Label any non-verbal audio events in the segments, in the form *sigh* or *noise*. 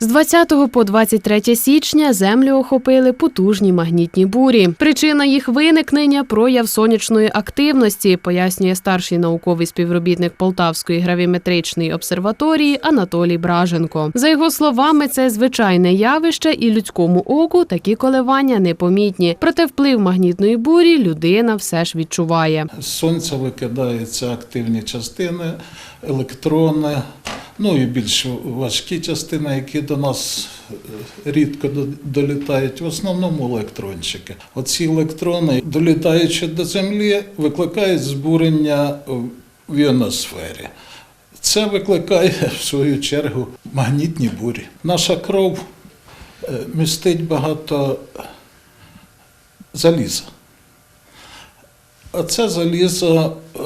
З 20 по 23 січня землю охопили потужні магнітні бурі. Причина їх виникнення прояв сонячної активності, пояснює старший науковий співробітник Полтавської гравіметричної обсерваторії Анатолій Браженко. За його словами, це звичайне явище, і людському оку такі коливання непомітні. Проте вплив магнітної бурі людина все ж відчуває. З сонця викидаються активні частини, електрони, ну і більш важкі частини, які до нас е, рідко долітають, в основному електрончики. Оці електрони, долітаючи до Землі, викликають збурення в іоносфері. Це викликає, *laughs* в свою чергу, магнітні бурі. Наша кров е, містить багато заліза. А це залізо е,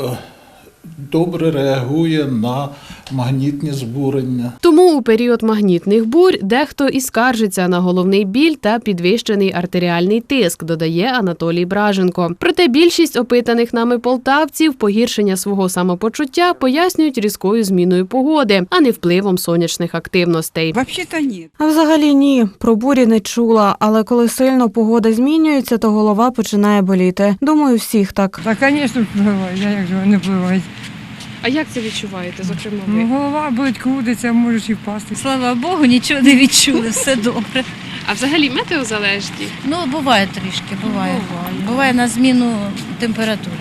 добре реагує на магнітні збурення. Тому у період магнітних бурь дехто і скаржиться на головний біль та підвищений артеріальний тиск, додає Анатолій Браженко. Проте більшість опитаних нами полтавців погіршення свого самопочуття пояснюють різкою зміною погоди, а не впливом сонячних активностей. Вообще-то нет. А взагалі ні, про бурі не чула, але коли сильно погода змінюється, то голова починає боліти. Думаю, всіх так. Та, звісно, впливає. Я як же не впливає. А як це відчуваєте? Зокрема, Ну, голова болить, крутиться, можеш і впасти. Слава Богу, нічого не відчули, все добре. А взагалі метеозалежні? Ну, буває трішки, буває. Буває на зміну температури.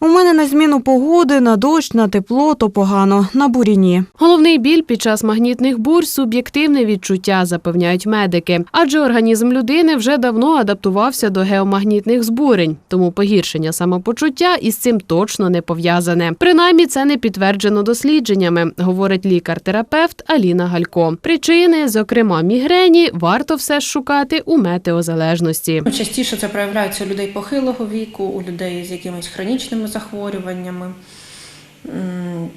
У мене на зміну погоди, на дощ, на тепло, то погано, на бурі ні. Головний біль під час магнітних бурь суб'єктивне відчуття, запевняють медики. Адже організм людини вже давно адаптувався до геомагнітних збурень, тому погіршення самопочуття із цим точно не пов'язане. Принаймні, це не підтверджено дослідженнями, говорить лікар-терапевт Аліна Галько. Причини, зокрема мігрені, варто все ж шукати у метеозалежності. Частіше це проявляється у людей похилого віку, у людей з якимись хронічними захворюваннями.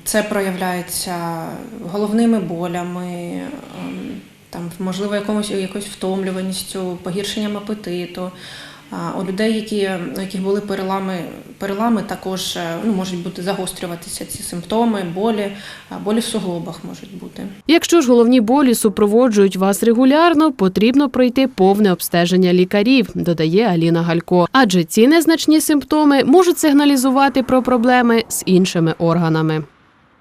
Це проявляється головними болями, ем, там, можливо, якомусь, якоюсь втомлюваністю, погіршенням апетиту. У людей, які, у яких були перелами, перелами також е, ну, можуть бути загострюватися ці симптоми, болі, болі в суглобах можуть бути. Якщо ж головні болі супроводжують вас регулярно, потрібно пройти повне обстеження лікарів, додає Аліна Галько. Адже ці незначні симптоми можуть сигналізувати про проблеми з іншими органами.